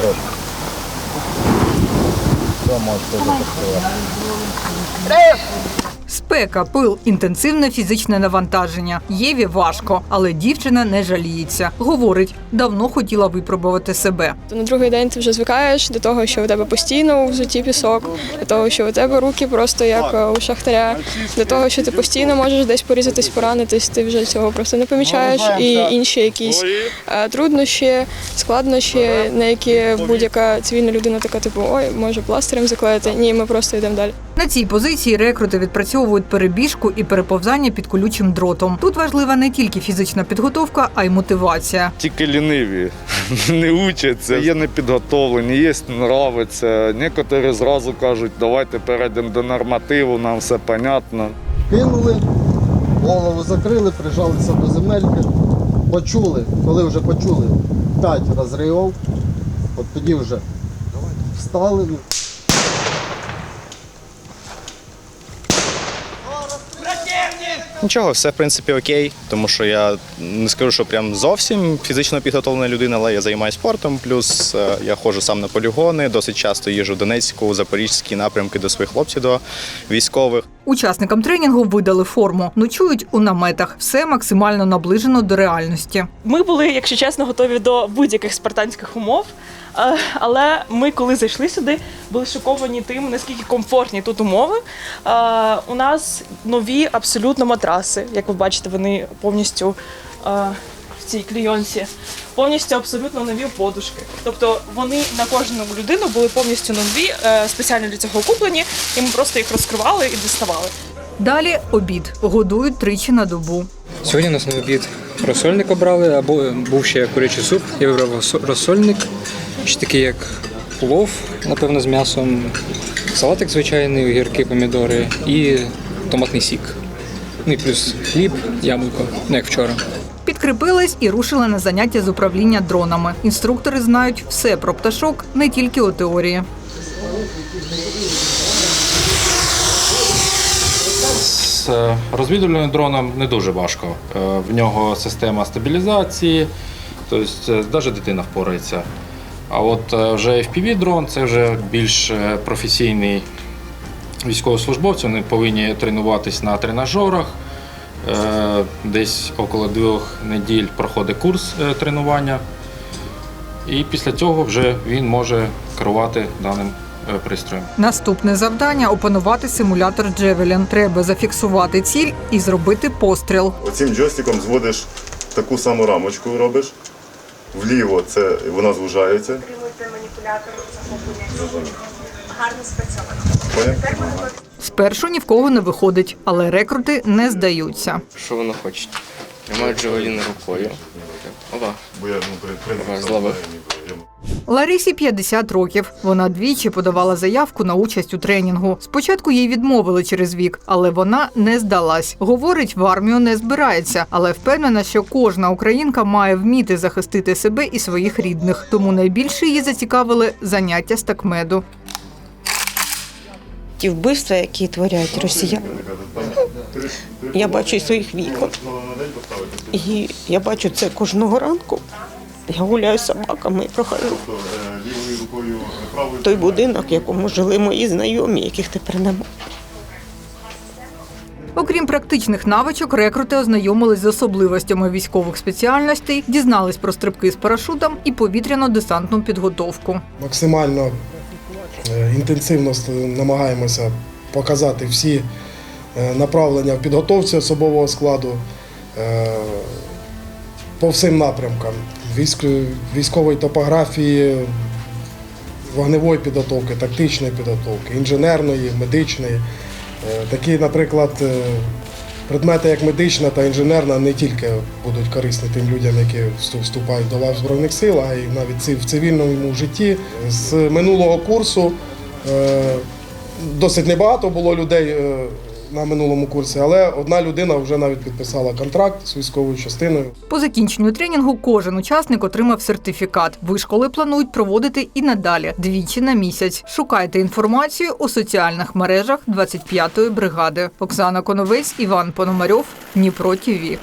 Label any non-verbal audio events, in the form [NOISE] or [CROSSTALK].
Трошки. Що можете запустити? Спека, пил, інтенсивне фізичне навантаження. Єві важко, але дівчина не жаліється. Говорить, давно хотіла випробувати себе. На другий день ти вже звикаєш до того, що у тебе постійно в житті пісок, до того, що у тебе руки просто як е, у шахтаря, до того, що ти постійно можеш десь порізатись, поранитись, ти вже цього просто не помічаєш. І інші якісь е, труднощі, складнощі, на які будь-яка цивільна людина така, типу, ой, може пластирем заклеїти. Ні, ми просто йдемо далі. На цій позиції рекрути відпрацьовують перебіжку і переповзання під колючим дротом. Тут важлива не тільки фізична підготовка, а й мотивація. Тільки ліниві [LAUGHS] не учаться, є непідготовлені, є нравиться. Некоторі зразу кажуть, давайте перейдемо до нормативу, нам все понятно. Кинули, голову закрили, прижалися до земельки. Почули, коли вже почули 5 розривів, от тоді вже встали. Нічого, все в принципі окей, тому що я не скажу, що прям зовсім фізично підготовлена людина, але я займаюся спортом. Плюс е, я ходжу сам на полігони, досить часто їжджу в Донецьку, Запорізькі напрямки до своїх хлопців, до військових. Учасникам тренінгу видали форму, ночують у наметах. Все максимально наближено до реальності. Ми були, якщо чесно, готові до будь-яких спартанських умов. Е, Але ми, коли зайшли сюди, були шоковані тим, наскільки комфортні тут умови. Е, У нас нові абсолютно матраси. Як ви бачите, вони повністю е, в цій клійонці. Повністю абсолютно нові подушки. Тобто вони на кожну людину були повністю нові, е, спеціально для цього куплені, і ми просто їх розкривали і діставали. Далі обід годують тричі на добу. Сьогодні у нас на обід розсольник обрали, або був ще курячий суп. Я вибрав розсольник, ще такий як плов, напевно, з м'ясом, салатик звичайний, огірки, помідори і томатний сік. Ну і плюс хліб, яблуко, ну як вчора. Підкріпились і рушили на заняття з управління дронами. Інструктори знають все про пташок, не тільки у теорії. З е, розвідувальним дроном не дуже важко. Е, В нього система стабілізації, тобто навіть дитина впорається. А от е, вже FPV дрон це вже більш е, професійний військовослужбовці. Вони повинні тренуватись на тренажерах. Е, Десь около двох неділь проходить курс е, тренування. І після цього вже він може керувати даним е, пристроєм. Наступне завдання опанувати симулятор Джевелін. Треба зафіксувати ціль і зробити постріл. Оцим джойстиком зводиш таку саму рамочку, робиш. Вліво це вона звужається. Отримуйте маніпулятор захоплення. Гарно спрацьовано. Спершу ні в кого не виходить, але рекрути не здаються. Що воно хоче? Я маю джавелін рукою. Опа. Бо я ну, при- принцип зловив. знаю, 50 років. Вона двічі подавала заявку на участь у тренінгу. Спочатку їй відмовили через вік, але вона не здалась. Говорить, в армію не збирається, але впевнена, що кожна українка має вміти захистити себе і своїх рідних. Тому найбільше її зацікавили заняття з такмеду. Ті вбивства, які творять росіяни. Я бачу своїх вікон. І я бачу це кожного ранку. Я гуляю з собаками і прохожу Е, Лівою рукою правою. той будинок, в якому жили мої знайомі, яких тепер немає. Окрім практичних навичок, рекрути ознайомились з особливостями військових спеціальностей, дізнались про стрибки з парашутом і повітряно-десантну підготовку. максимально е, інтенсивно намагаємося показати всі е, направлення в підготовці особового складу е, по всім напрямкам Військ- військової топографії, вогневої підготовки, тактичної підготовки, інженерної, медичної. Е, Такі, наприклад, е, предмети, як медична та інженерна, не тільки будуть корисні тим людям, які вступають до лав Збройних сил, а й навіть в цивільному житті. З минулого курсу е, досить небагато було людей е, на минулому курсі, але одна людина вже навіть підписала контракт з військовою частиною. По закінченню тренінгу кожен учасник отримав сертифікат. Вишколи планують проводити і надалі двічі на місяць. Шукайте інформацію у соціальних мережах 25-ї бригади. Оксана Коновець, Іван Пономарьов, Дніпро ТІВІ.